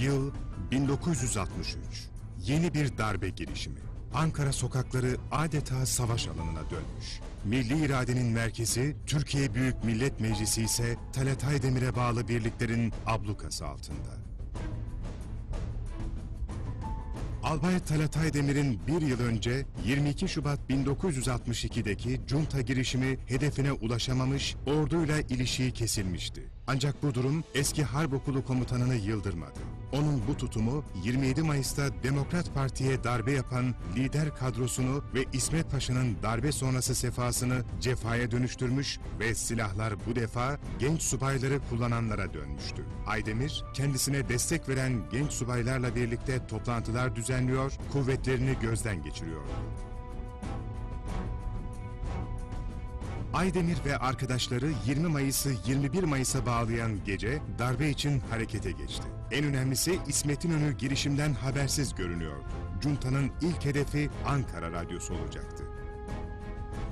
Yıl 1963. Yeni bir darbe girişimi. Ankara sokakları adeta savaş alanına dönmüş. Milli iradenin merkezi Türkiye Büyük Millet Meclisi ise Talat Aydemir'e bağlı birliklerin ablukası altında. Albay Talat Aydemir'in bir yıl önce 22 Şubat 1962'deki junta girişimi hedefine ulaşamamış, orduyla ilişiği kesilmişti. Ancak bu durum eski Harp Okulu komutanını yıldırmadı. Onun bu tutumu 27 Mayıs'ta Demokrat Parti'ye darbe yapan lider kadrosunu ve İsmet Paşa'nın darbe sonrası sefasını cefaya dönüştürmüş ve silahlar bu defa genç subayları kullananlara dönmüştü. Aydemir kendisine destek veren genç subaylarla birlikte toplantılar düzenliyor, kuvvetlerini gözden geçiriyordu. Aydemir ve arkadaşları 20 Mayıs'ı 21 Mayıs'a bağlayan gece darbe için harekete geçti. En önemlisi İsmet İnönü girişimden habersiz görünüyordu. Cunta'nın ilk hedefi Ankara Radyosu olacaktı.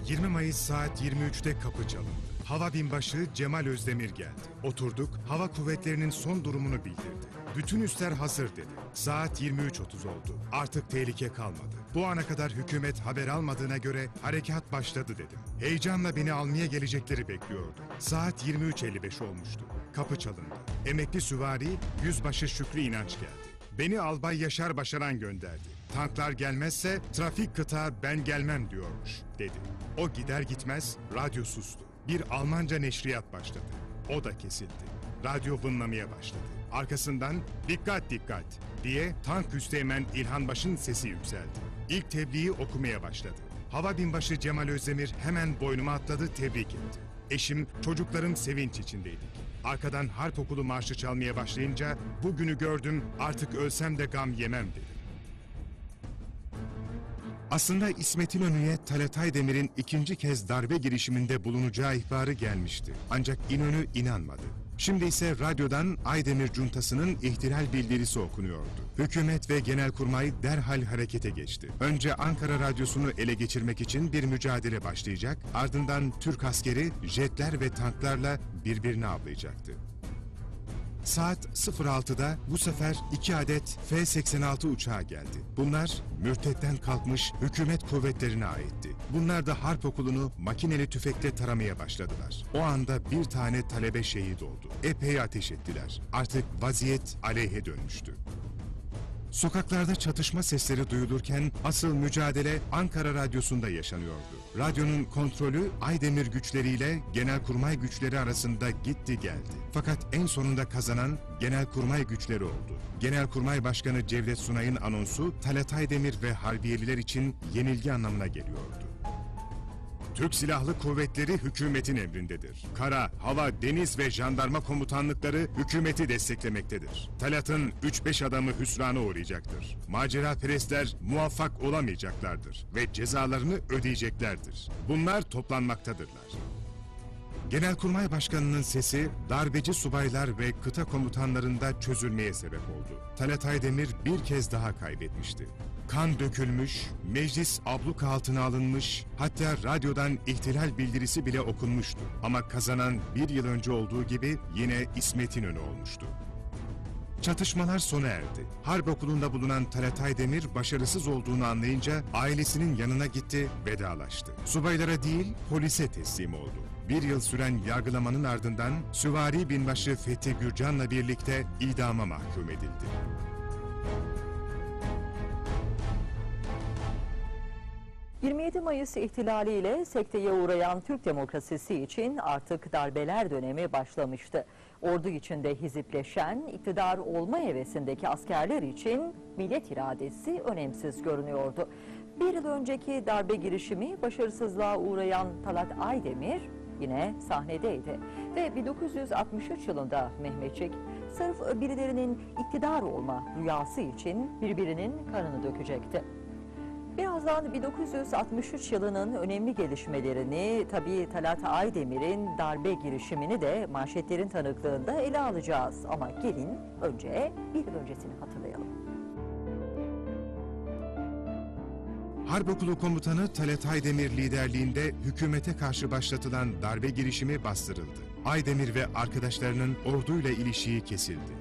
20 Mayıs saat 23'te kapı çalındı. Hava binbaşı Cemal Özdemir geldi. Oturduk, hava kuvvetlerinin son durumunu bildirdi. Bütün üsler hazır dedi. Saat 23.30 oldu. Artık tehlike kalmadı. Bu ana kadar hükümet haber almadığına göre harekat başladı dedim. Heyecanla beni almaya gelecekleri bekliyordu. Saat 23.55 olmuştu. Kapı çalındı. Emekli süvari Yüzbaşı Şükrü İnanç geldi. Beni Albay Yaşar Başaran gönderdi. Tanklar gelmezse trafik kıta ben gelmem diyormuş dedi. O gider gitmez radyo sustu. Bir Almanca neşriyat başladı. O da kesildi. Radyo vınlamaya başladı. Arkasından dikkat dikkat diye tank üsteğmen İlhan Baş'ın sesi yükseldi. İlk tebliği okumaya başladı. Hava binbaşı Cemal Özdemir hemen boynuma atladı tebrik etti. Eşim, çocuklarım sevinç içindeydik. Arkadan harp okulu marşı çalmaya başlayınca bugünü gördüm artık ölsem de gam yemem dedim. Aslında İsmet İnönü'ye Talat Aydemir'in ikinci kez darbe girişiminde bulunacağı ihbarı gelmişti. Ancak İnönü inanmadı. Şimdi ise radyodan Aydemir Cuntası'nın ihtilal bildirisi okunuyordu. Hükümet ve Genelkurmay derhal harekete geçti. Önce Ankara Radyosu'nu ele geçirmek için bir mücadele başlayacak, ardından Türk askeri jetler ve tanklarla birbirini avlayacaktı. Saat 06'da bu sefer iki adet F-86 uçağı geldi. Bunlar mürtetten kalkmış hükümet kuvvetlerine aitti. Bunlar da harp okulunu makineli tüfekle taramaya başladılar. O anda bir tane talebe şehit oldu. Epey ateş ettiler. Artık vaziyet aleyhe dönmüştü. Sokaklarda çatışma sesleri duyulurken asıl mücadele Ankara Radyosu'nda yaşanıyordu. Radyonun kontrolü Aydemir güçleriyle Genelkurmay güçleri arasında gitti geldi. Fakat en sonunda kazanan Genelkurmay güçleri oldu. Genelkurmay Başkanı Cevdet Sunay'ın anonsu Talat Aydemir ve Harbiyeliler için yenilgi anlamına geliyordu. Türk Silahlı Kuvvetleri hükümetin emrindedir. Kara, hava, deniz ve jandarma komutanlıkları hükümeti desteklemektedir. Talat'ın 3-5 adamı hüsrana uğrayacaktır. Macera perestler muvaffak olamayacaklardır ve cezalarını ödeyeceklerdir. Bunlar toplanmaktadırlar. Genelkurmay Başkanı'nın sesi darbeci subaylar ve kıta komutanlarında çözülmeye sebep oldu. Talat Aydemir bir kez daha kaybetmişti. Kan dökülmüş, meclis abluka altına alınmış, hatta radyodan ihtilal bildirisi bile okunmuştu. Ama kazanan bir yıl önce olduğu gibi yine İsmet İnönü olmuştu. Çatışmalar sona erdi. Harp okulunda bulunan Talat Aydemir başarısız olduğunu anlayınca ailesinin yanına gitti, vedalaştı. Subaylara değil, polise teslim oldu. Bir yıl süren yargılamanın ardından Süvari Binbaşı Fethi Gürcan'la birlikte idama mahkum edildi. ...27 Mayıs ihtilaliyle sekteye uğrayan Türk demokrasisi için artık darbeler dönemi başlamıştı. Ordu içinde hizipleşen, iktidar olma hevesindeki askerler için millet iradesi önemsiz görünüyordu. Bir yıl önceki darbe girişimi başarısızlığa uğrayan Talat Aydemir yine sahnedeydi. Ve 1963 yılında Mehmetçik sırf birilerinin iktidar olma rüyası için birbirinin kanını dökecekti. Birazdan 1963 yılının önemli gelişmelerini, tabii Talat Aydemir'in darbe girişimini de manşetlerin tanıklığında ele alacağız. Ama gelin önce bir yıl öncesini hatırlayalım. Harp Okulu Komutanı Talat Aydemir liderliğinde hükümete karşı başlatılan darbe girişimi bastırıldı. Aydemir ve arkadaşlarının orduyla ilişiği kesildi.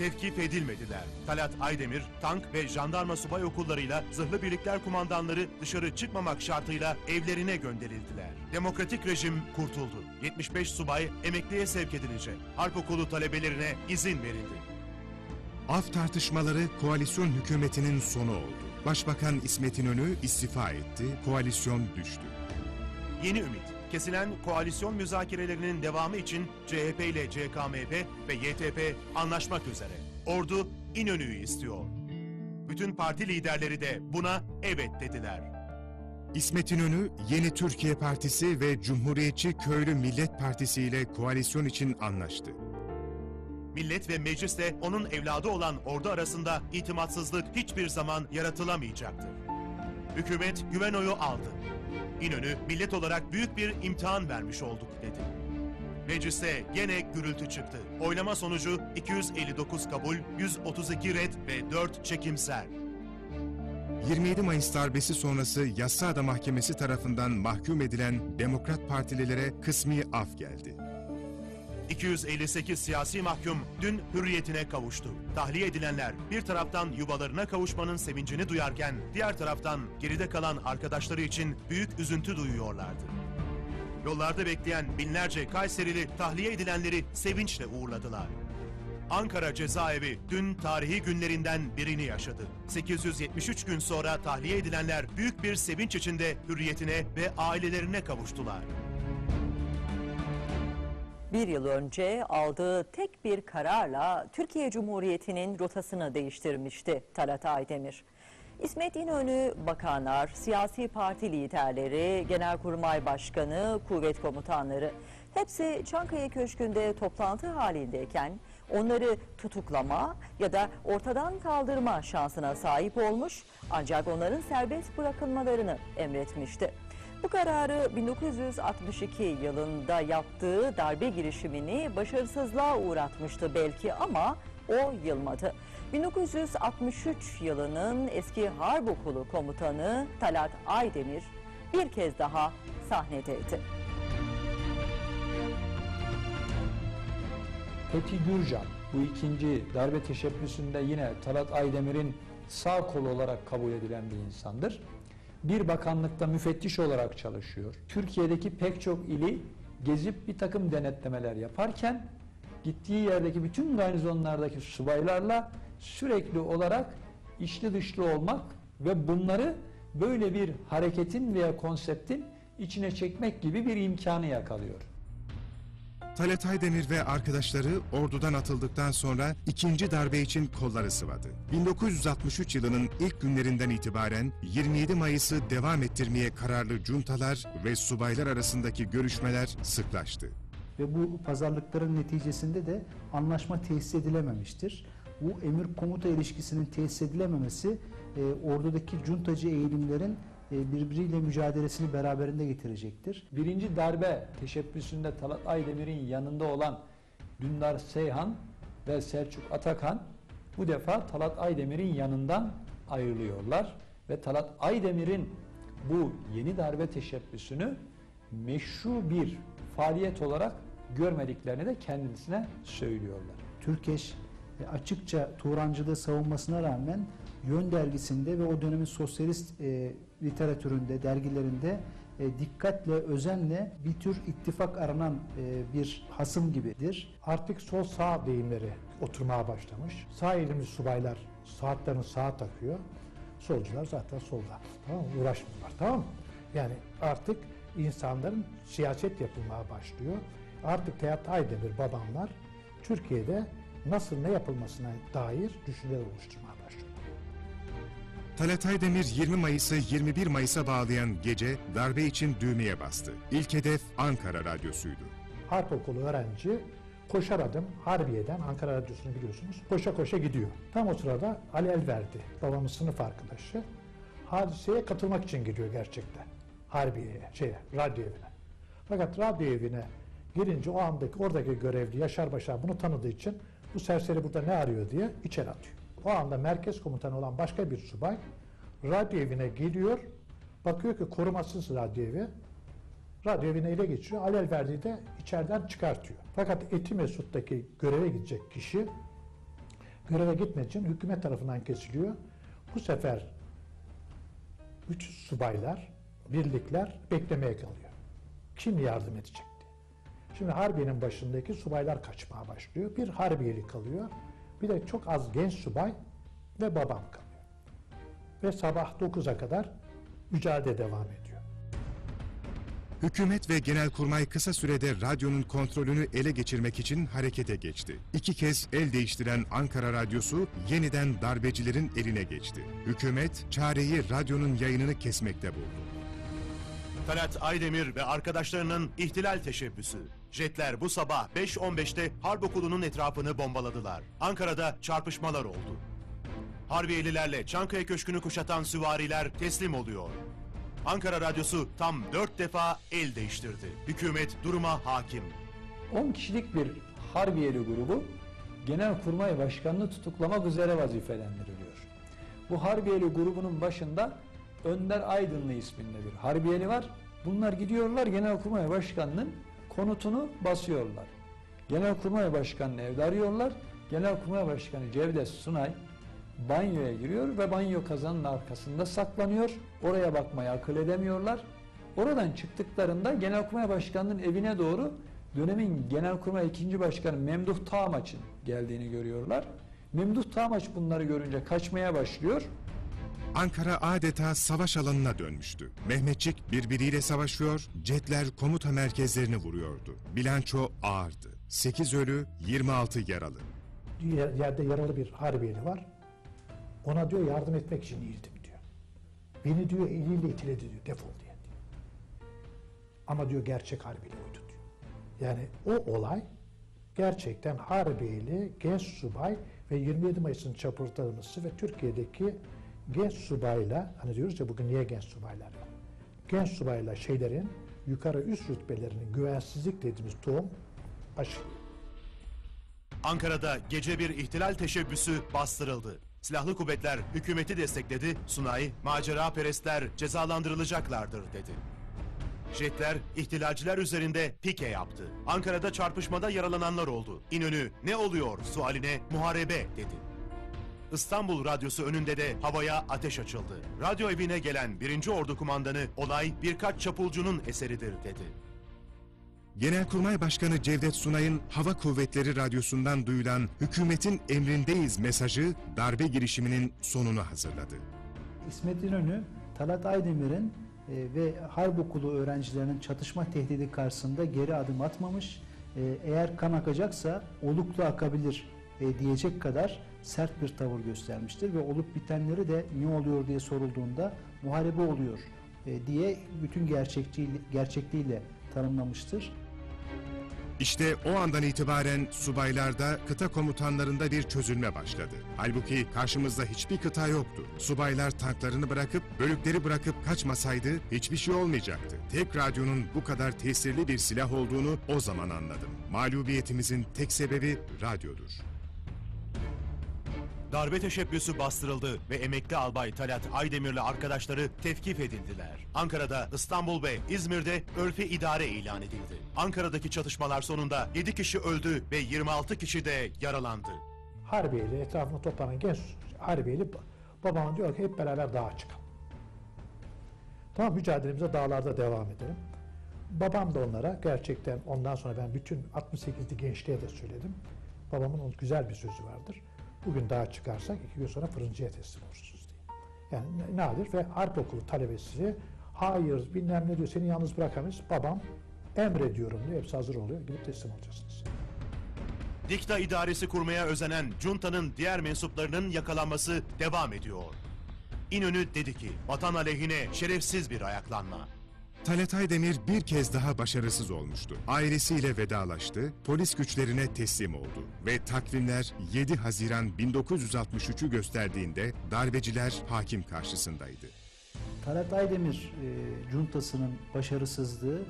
Tevkif edilmediler. Talat Aydemir, tank ve jandarma subay okullarıyla zırhlı birlikler kumandanları dışarı çıkmamak şartıyla evlerine gönderildiler. Demokratik rejim kurtuldu. 75 subay emekliye sevk edilecek. Harp okulu talebelerine izin verildi. Af tartışmaları koalisyon hükümetinin sonu oldu. Başbakan İsmet İnönü istifa etti, koalisyon düştü. Yeni ümit. Kesilen koalisyon müzakerelerinin devamı için CHP ile CKMP ve YTP anlaşmak üzere. Ordu İnönü'yü istiyor. Bütün parti liderleri de buna evet dediler. İsmet İnönü, Yeni Türkiye Partisi ve Cumhuriyetçi Köylü Millet Partisi ile koalisyon için anlaştı. Millet ve meclisle onun evladı olan ordu arasında itimatsızlık hiçbir zaman yaratılamayacaktır. Hükümet güven oyu aldı. İnönü millet olarak büyük bir imtihan vermiş olduk dedi. Mecliste gene gürültü çıktı. Oylama sonucu 259 kabul, 132 red ve 4 çekimser. 27 Mayıs darbesi sonrası Yassıada Mahkemesi tarafından mahkum edilen Demokrat Partililere kısmi af geldi. 258 siyasi mahkum dün hürriyetine kavuştu. Tahliye edilenler bir taraftan yuvalarına kavuşmanın sevincini duyarken diğer taraftan geride kalan arkadaşları için büyük üzüntü duyuyorlardı. Yollarda bekleyen binlerce Kayserili tahliye edilenleri sevinçle uğurladılar. Ankara cezaevi dün tarihi günlerinden birini yaşadı. 873 gün sonra tahliye edilenler büyük bir sevinç içinde hürriyetine ve ailelerine kavuştular. Bir yıl önce aldığı tek bir kararla Türkiye Cumhuriyeti'nin rotasını değiştirmişti Talat Aydemir. İsmet İnönü, bakanlar, siyasi parti liderleri, genelkurmay başkanı, kuvvet komutanları hepsi Çankaya Köşkü'nde toplantı halindeyken onları tutuklama ya da ortadan kaldırma şansına sahip olmuş ancak onların serbest bırakılmalarını emretmişti. Bu kararı 1962 yılında yaptığı darbe girişimini başarısızlığa uğratmıştı belki ama o yılmadı. 1963 yılının eski Harp Okulu komutanı Talat Aydemir bir kez daha sahnedeydi. Fethi Gürcan bu ikinci darbe teşebbüsünde yine Talat Aydemir'in sağ kolu olarak kabul edilen bir insandır. Bir bakanlıkta müfettiş olarak çalışıyor. Türkiye'deki pek çok ili gezip bir takım denetlemeler yaparken gittiği yerdeki bütün garnizonlardaki subaylarla sürekli olarak içli dışlı olmak ve bunları böyle bir hareketin veya konseptin içine çekmek gibi bir imkanı yakalıyor. Talat Aydemir ve arkadaşları ordudan atıldıktan sonra ikinci darbe için kolları sıvadı. 1963 yılının ilk günlerinden itibaren 27 Mayıs'ı devam ettirmeye kararlı cuntalar ve subaylar arasındaki görüşmeler sıklaştı. ve bu pazarlıkların neticesinde de anlaşma tesis edilememiştir. Bu emir komuta ilişkisinin tesis edilememesi e, ordudaki cuntacı eğilimlerin birbiriyle mücadelesini beraberinde getirecektir. Birinci darbe teşebbüsünde Talat Aydemir'in yanında olan Dündar Seyhan ve Selçuk Atakan bu defa Talat Aydemir'in yanından ayrılıyorlar ve Talat Aydemir'in bu yeni darbe teşebbüsünü meşru bir faaliyet olarak görmediklerini de kendisine söylüyorlar. Türkeş e, açıkça Turancılığı savunmasına rağmen Yön dergisinde ve o dönemin sosyalist e, literatüründe, dergilerinde e, dikkatle, özenle bir tür ittifak aranan e, bir hasım gibidir. Artık sol sağ deyimleri oturmaya başlamış. Sağ elimiz subaylar saatlerini sağa takıyor. Solcular zaten solda. Tamam mı? Uğraşmıyorlar. Tamam mı? Yani artık insanların siyaset yapılmaya başlıyor. Artık Teat Aydemir babamlar Türkiye'de nasıl ne yapılmasına dair düşünceler oluşturmaya. Talat Aydemir 20 Mayıs'ı 21 Mayıs'a bağlayan gece darbe için düğmeye bastı. İlk hedef Ankara Radyosu'ydu. Harp okulu öğrenci koşar adım Harbiye'den Ankara Radyosu'nu biliyorsunuz. Koşa koşa gidiyor. Tam o sırada Ali Elverdi babamın sınıf arkadaşı hadiseye katılmak için gidiyor gerçekten. Harbiye'ye, şeye, radyo evine. Fakat radyo evine girince o andaki oradaki görevli Yaşar Başar bunu tanıdığı için bu serseri burada ne arıyor diye içeri atıyor. O anda merkez komutanı olan başka bir subay radyo evine geliyor. Bakıyor ki korumasız radyo evi. Radyo evine ele geçiriyor. Alel verdiği de içeriden çıkartıyor. Fakat Eti Mesut'taki göreve gidecek kişi Göreve gitmek için hükümet tarafından kesiliyor. Bu sefer üç subaylar, birlikler beklemeye kalıyor. Kim yardım edecek diye. Şimdi Harbiye'nin başındaki subaylar kaçmaya başlıyor. Bir Harbiyeli kalıyor. Bir de çok az genç subay ve babam kalıyor. Ve sabah 9'a kadar mücadele devam ediyor. Hükümet ve Genelkurmay kısa sürede radyonun kontrolünü ele geçirmek için harekete geçti. İki kez el değiştiren Ankara Radyosu yeniden darbecilerin eline geçti. Hükümet çareyi radyonun yayınını kesmekte buldu. Talat Aydemir ve arkadaşlarının ihtilal teşebbüsü. Jetler bu sabah 5.15'te Harp Okulu'nun etrafını bombaladılar. Ankara'da çarpışmalar oldu. Harbiyelilerle Çankaya Köşkü'nü kuşatan süvariler teslim oluyor. Ankara Radyosu tam dört defa el değiştirdi. Hükümet duruma hakim. 10 kişilik bir Harbiyeli grubu Genelkurmay Başkanı'nı tutuklamak üzere vazifelendiriliyor. Bu Harbiyeli grubunun başında Önder Aydınlı isminde bir Harbiyeli var. Bunlar gidiyorlar Genelkurmay Başkanı'nın konutunu basıyorlar. Genelkurmay Başkanı'nı evde arıyorlar. Genelkurmay Başkanı Cevdet Sunay banyoya giriyor ve banyo kazanın arkasında saklanıyor. Oraya bakmayı akıl edemiyorlar. Oradan çıktıklarında Genelkurmay Başkanı'nın evine doğru dönemin Genelkurmay 2. Başkanı Memduh Tağmaç'ın geldiğini görüyorlar. Memduh Tağmaç bunları görünce kaçmaya başlıyor. Ankara adeta savaş alanına dönmüştü. Mehmetçik birbiriyle savaşıyor, jetler komuta merkezlerini vuruyordu. Bilanço ağırdı. 8 ölü, 26 yaralı. Yer- Yerde yaralı bir Harbiyeli var. Ona diyor yardım etmek için eğildim diyor. Beni diyor eliyle itiledi diyor defol diye. diyor. Ama diyor gerçek Harbiyeli oydu diyor. Yani o olay gerçekten Harbiyeli genç subay ve 27 Mayıs'ın çapırtlaması ve Türkiye'deki genç subayla hani diyoruz ya bugün niye genç subaylar yok? Genç subayla şeylerin yukarı üst rütbelerinin güvensizlik dediğimiz tohum aşı. Ankara'da gece bir ihtilal teşebbüsü bastırıldı. Silahlı kuvvetler hükümeti destekledi, Sunay, macera perestler cezalandırılacaklardır dedi. Jetler ihtilalciler üzerinde pike yaptı. Ankara'da çarpışmada yaralananlar oldu. İnönü ne oluyor sualine muharebe dedi. İstanbul Radyosu önünde de havaya ateş açıldı. Radyo evine gelen 1. Ordu Kumandanı olay birkaç çapulcunun eseridir dedi. Genelkurmay Başkanı Cevdet Sunay'ın Hava Kuvvetleri Radyosu'ndan duyulan hükümetin emrindeyiz mesajı darbe girişiminin sonunu hazırladı. İsmet İnönü, Talat Aydemir'in e, ve Harp Okulu öğrencilerinin çatışma tehdidi karşısında geri adım atmamış. E, eğer kan akacaksa oluklu akabilir e, diyecek kadar sert bir tavır göstermiştir ve olup bitenleri de ne oluyor diye sorulduğunda muharebe oluyor e, diye bütün gerçekçi, gerçekliğiyle tanımlamıştır. İşte o andan itibaren subaylarda, kıta komutanlarında bir çözülme başladı. Halbuki karşımızda hiçbir kıta yoktu. Subaylar tanklarını bırakıp, bölükleri bırakıp kaçmasaydı hiçbir şey olmayacaktı. Tek radyonun bu kadar tesirli bir silah olduğunu o zaman anladım. Mağlubiyetimizin tek sebebi radyodur. Darbe teşebbüsü bastırıldı ve emekli albay Talat Aydemir'le arkadaşları tevkif edildiler. Ankara'da, İstanbul ve İzmir'de örfi idare ilan edildi. Ankara'daki çatışmalar sonunda 7 kişi öldü ve 26 kişi de yaralandı. Harbiyeli etrafına toplanan genç Harbiyeli babama diyor ki hep beraber dağa çıkalım. Tamam mücadelemize dağlarda devam edelim. Babam da onlara gerçekten ondan sonra ben bütün 68'li gençliğe de söyledim. Babamın güzel bir sözü vardır. Bugün dağa çıkarsak iki gün sonra fırıncıya teslim olursunuz diye. Yani nadir ve harp okulu talebesi hayır bilmem ne diyor seni yalnız bırakamayız. Babam emrediyorum diyor hepsi hazır oluyor gidip teslim olacaksınız. Dikta idaresi kurmaya özenen Cunta'nın diğer mensuplarının yakalanması devam ediyor. İnönü dedi ki vatan aleyhine şerefsiz bir ayaklanma. Talat Aydemir bir kez daha başarısız olmuştu. Ailesiyle vedalaştı, polis güçlerine teslim oldu ve takvimler 7 Haziran 1963'ü gösterdiğinde darbeciler hakim karşısındaydı. Talat Aydemir e, cuntasının başarısızlığı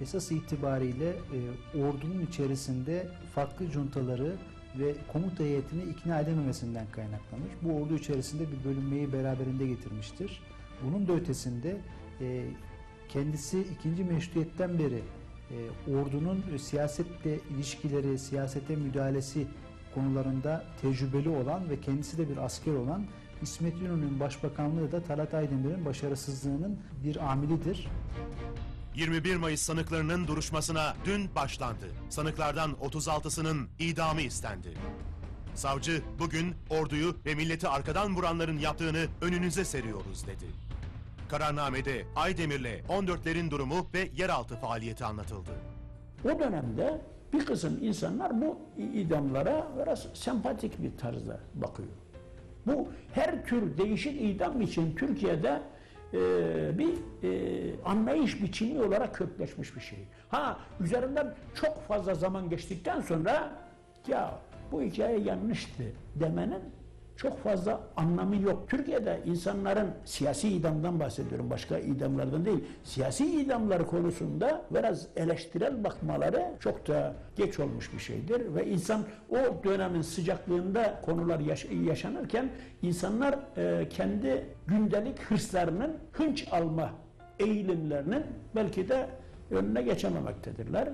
esas itibariyle e, ordunun içerisinde farklı cuntaları ve komuta heyetini ikna edememesinden kaynaklanır. Bu ordu içerisinde bir bölünmeyi beraberinde getirmiştir. Bunun da ötesinde e, kendisi ikinci meşruiyetten beri e, ordunun e, siyasetle ilişkileri, siyasete müdahalesi konularında tecrübeli olan ve kendisi de bir asker olan İsmet İnönü'nün başbakanlığı da Talat Aydemir'in başarısızlığının bir amilidir. 21 Mayıs sanıklarının duruşmasına dün başlandı. Sanıklardan 36'sının idamı istendi. Savcı bugün orduyu ve milleti arkadan vuranların yaptığını önünüze seriyoruz dedi. Kararnamede Aydemir'le 14'lerin durumu ve yeraltı faaliyeti anlatıldı. O dönemde bir kısım insanlar bu idamlara biraz sempatik bir tarzda bakıyor. Bu her tür değişik idam için Türkiye'de e, bir e, anlayış biçimi olarak kökleşmiş bir şey. Ha üzerinden çok fazla zaman geçtikten sonra ya bu hikaye yanlıştı demenin çok fazla anlamı yok. Türkiye'de insanların siyasi idamdan bahsediyorum, başka idamlardan değil. Siyasi idamlar konusunda biraz eleştirel bakmaları çok da geç olmuş bir şeydir. Ve insan o dönemin sıcaklığında konular yaş- yaşanırken insanlar e, kendi gündelik hırslarının hınç alma eğilimlerinin belki de önüne geçememektedirler.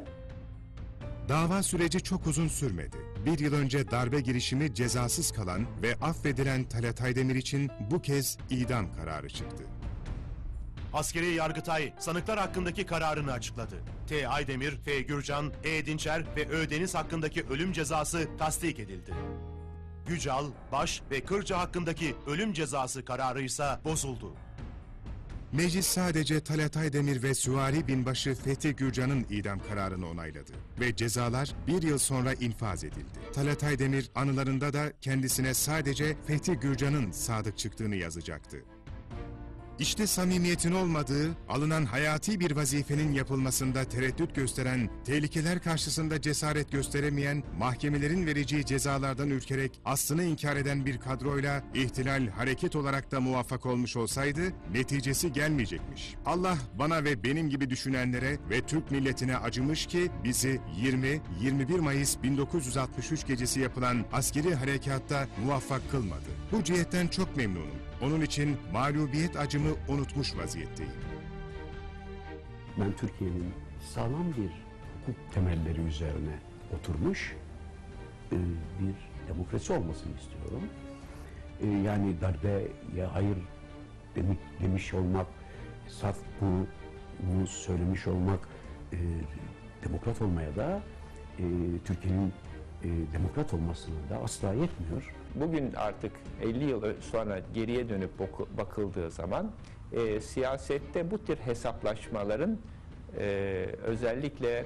Dava süreci çok uzun sürmedi. Bir yıl önce darbe girişimi cezasız kalan ve affedilen Talat Aydemir için bu kez idam kararı çıktı. Askeri Yargıtay sanıklar hakkındaki kararını açıkladı. T. Aydemir, F. Gürcan, E. Dinçer ve Ö. Deniz hakkındaki ölüm cezası tasdik edildi. Gücal, Baş ve Kırca hakkındaki ölüm cezası kararı ise bozuldu. Meclis sadece Talat Aydemir ve Süvari Binbaşı Fethi Gürcan'ın idam kararını onayladı ve cezalar bir yıl sonra infaz edildi. Talat Aydemir anılarında da kendisine sadece Fethi Gürcan'ın sadık çıktığını yazacaktı. İşte samimiyetin olmadığı, alınan hayati bir vazifenin yapılmasında tereddüt gösteren, tehlikeler karşısında cesaret gösteremeyen, mahkemelerin vereceği cezalardan ürkerek aslını inkar eden bir kadroyla ihtilal hareket olarak da muvaffak olmuş olsaydı neticesi gelmeyecekmiş. Allah bana ve benim gibi düşünenlere ve Türk milletine acımış ki bizi 20-21 Mayıs 1963 gecesi yapılan askeri harekatta muvaffak kılmadı. Bu cihetten çok memnunum. Onun için mağlubiyet acımı unutmuş vaziyetteyim. Ben Türkiye'nin sağlam bir hukuk temelleri üzerine oturmuş e, bir demokrasi olmasını istiyorum. E, Yani darbeye hayır demiş olmak, saf bunu söylemiş olmak, e, demokrat olmaya da Türkiye'nin demokrat olmasına da asla yetmiyor. Bugün artık 50 yıl sonra geriye dönüp bakıldığı zaman e, siyasette bu tür hesaplaşmaların e, özellikle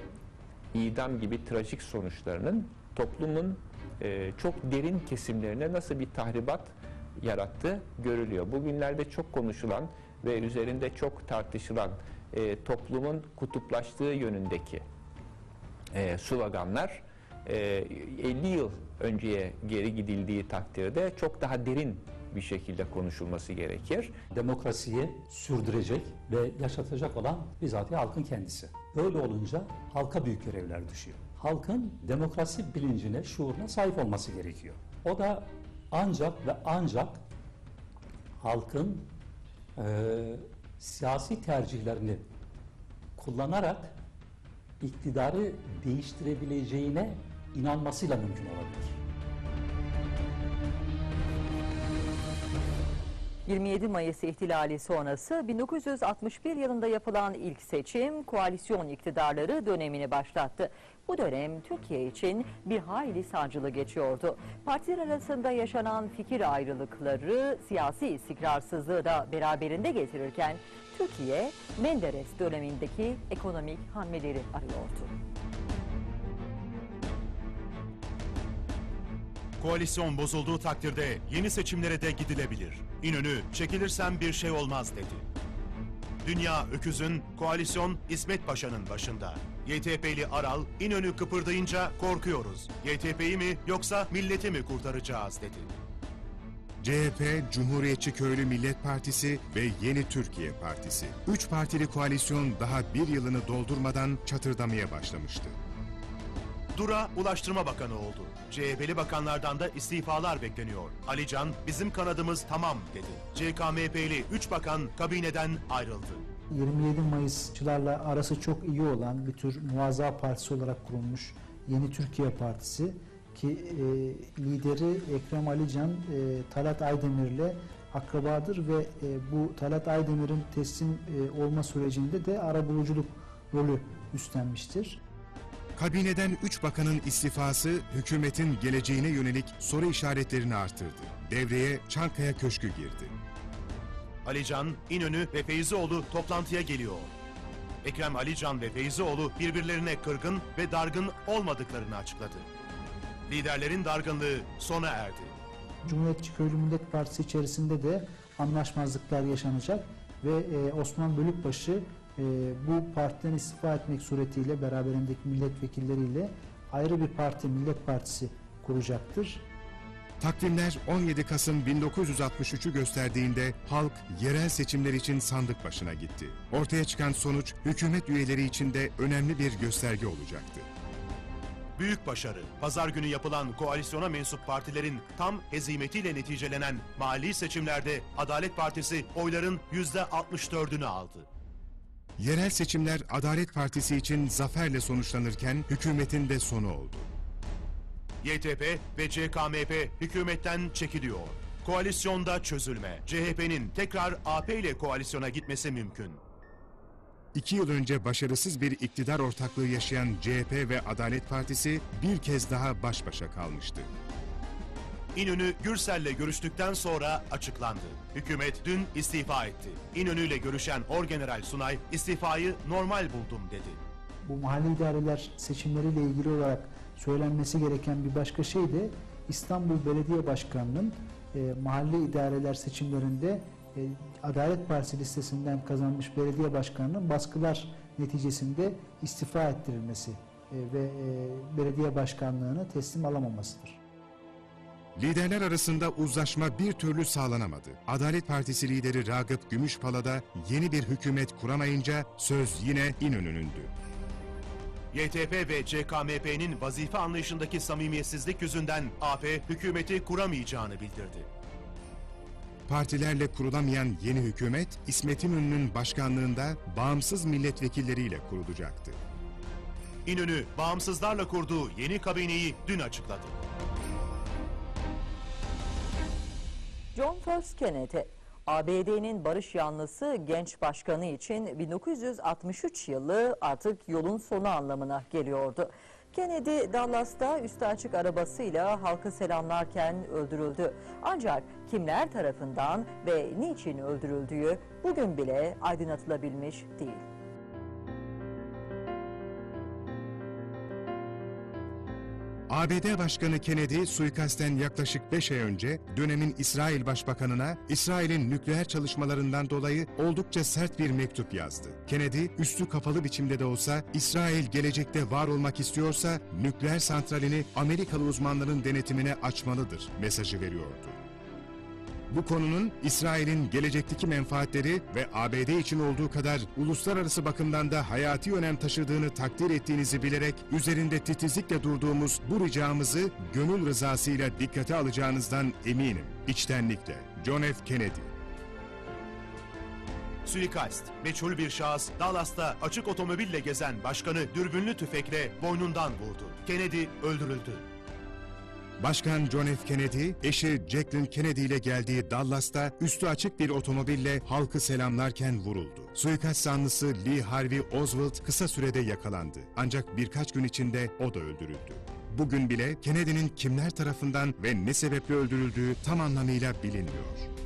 idam gibi trajik sonuçlarının toplumun e, çok derin kesimlerine nasıl bir tahribat yarattığı görülüyor. Bugünlerde çok konuşulan ve üzerinde çok tartışılan e, toplumun kutuplaştığı yönündeki e, sloganlar 50 yıl önceye geri gidildiği takdirde çok daha derin bir şekilde konuşulması gerekir. demokrasiyi sürdürecek ve yaşatacak olan bizatihi halkın kendisi. Böyle olunca halka büyük görevler düşüyor. Halkın demokrasi bilincine, şuuruna sahip olması gerekiyor. O da ancak ve ancak halkın eee, siyasi tercihlerini kullanarak iktidarı değiştirebileceğine inanmasıyla mümkün olabilir. 27 Mayıs ihtilali sonrası 1961 yılında yapılan ilk seçim koalisyon iktidarları dönemini başlattı. Bu dönem Türkiye için bir hayli sancılı geçiyordu. Partiler arasında yaşanan fikir ayrılıkları siyasi istikrarsızlığı da beraberinde getirirken Türkiye Menderes dönemindeki ekonomik hamleleri arıyordu. Koalisyon bozulduğu takdirde yeni seçimlere de gidilebilir. İnönü çekilirsem bir şey olmaz dedi. Dünya öküzün, koalisyon İsmet Paşa'nın başında. YTP'li Aral, İnönü kıpırdayınca korkuyoruz. YTP'yi mi yoksa milleti mi kurtaracağız dedi. CHP, Cumhuriyetçi Köylü Millet Partisi ve Yeni Türkiye Partisi. Üç partili koalisyon daha bir yılını doldurmadan çatırdamaya başlamıştı. Dura Ulaştırma Bakanı oldu. CHP'li bakanlardan da istifalar bekleniyor. Ali Can, bizim kanadımız tamam dedi. CKMP'li 3 bakan kabineden ayrıldı. 27 Mayısçılarla arası çok iyi olan bir tür muazza partisi olarak kurulmuş Yeni Türkiye Partisi ki e, lideri Ekrem Alican e, Talat Aydemir'le akrabadır ve e, bu Talat Aydemir'in teslim e, olma sürecinde de arabuluculuk rolü üstlenmiştir. Kabineden 3 bakanın istifası hükümetin geleceğine yönelik soru işaretlerini artırdı. Devreye Çankaya Köşkü girdi. Alican, İnönü ve Feyzioğlu toplantıya geliyor. Ekrem Alican ve Feyzioğlu birbirlerine kırgın ve dargın olmadıklarını açıkladı. Liderlerin dargınlığı sona erdi. Cumhuriyetçi Köylü Millet Partisi içerisinde de anlaşmazlıklar yaşanacak ve e, Osman Bölükbaşı e, bu partiden istifa etmek suretiyle beraberindeki milletvekilleriyle ayrı bir parti, Millet Partisi kuracaktır. Takvimler 17 Kasım 1963'ü gösterdiğinde halk yerel seçimler için sandık başına gitti. Ortaya çıkan sonuç hükümet üyeleri için de önemli bir gösterge olacaktı. Büyük başarı, pazar günü yapılan koalisyona mensup partilerin tam hezimetiyle neticelenen mali seçimlerde Adalet Partisi oyların %64'ünü aldı. Yerel seçimler Adalet Partisi için zaferle sonuçlanırken hükümetin de sonu oldu. YTP ve CKMP hükümetten çekiliyor. Koalisyonda çözülme. CHP'nin tekrar AP ile koalisyona gitmesi mümkün. İki yıl önce başarısız bir iktidar ortaklığı yaşayan CHP ve Adalet Partisi bir kez daha baş başa kalmıştı. İnönü Gürsel'le görüştükten sonra açıklandı. Hükümet dün istifa etti. İnönü ile görüşen Orgeneral Sunay istifayı normal buldum dedi. Bu mahalli idareler seçimleriyle ilgili olarak söylenmesi gereken bir başka şey de İstanbul Belediye Başkanı'nın e, mahalli idareler seçimlerinde e, Adalet Partisi listesinden kazanmış belediye başkanının baskılar neticesinde istifa ettirilmesi e, ve e, belediye başkanlığını teslim alamamasıdır. Liderler arasında uzlaşma bir türlü sağlanamadı. Adalet Partisi lideri Ragıp Gümüşpala'da yeni bir hükümet kuramayınca söz yine İnönü'nündü. YTP ve CKMP'nin vazife anlayışındaki samimiyetsizlik yüzünden AP hükümeti kuramayacağını bildirdi. Partilerle kurulamayan yeni hükümet, İsmet İnönü'nün başkanlığında bağımsız milletvekilleriyle kurulacaktı. İnönü bağımsızlarla kurduğu yeni kabineyi dün açıkladı. John Fox Kennedy, ABD'nin barış yanlısı genç başkanı için 1963 yılı artık yolun sonu anlamına geliyordu. Kennedy Dallas'ta üstü açık arabasıyla halkı selamlarken öldürüldü. Ancak kimler tarafından ve niçin öldürüldüğü bugün bile aydınlatılabilmiş değil. ABD Başkanı Kennedy suikasten yaklaşık 5 ay önce dönemin İsrail Başbakanına İsrail'in nükleer çalışmalarından dolayı oldukça sert bir mektup yazdı. Kennedy üstü kapalı biçimde de olsa İsrail gelecekte var olmak istiyorsa nükleer santralini Amerikalı uzmanların denetimine açmalıdır mesajı veriyordu. Bu konunun İsrail'in gelecekteki menfaatleri ve ABD için olduğu kadar uluslararası bakımdan da hayati önem taşıdığını takdir ettiğinizi bilerek üzerinde titizlikle durduğumuz bu ricamızı gönül rızasıyla dikkate alacağınızdan eminim. İçtenlikle. John F. Kennedy Suikast, meçhul bir şahıs Dallas'ta açık otomobille gezen başkanı dürbünlü tüfekle boynundan vurdu. Kennedy öldürüldü. Başkan John F. Kennedy, eşi Jacqueline Kennedy ile geldiği Dallas'ta üstü açık bir otomobille halkı selamlarken vuruldu. Suikast zanlısı Lee Harvey Oswald kısa sürede yakalandı. Ancak birkaç gün içinde o da öldürüldü. Bugün bile Kennedy'nin kimler tarafından ve ne sebeple öldürüldüğü tam anlamıyla bilinmiyor.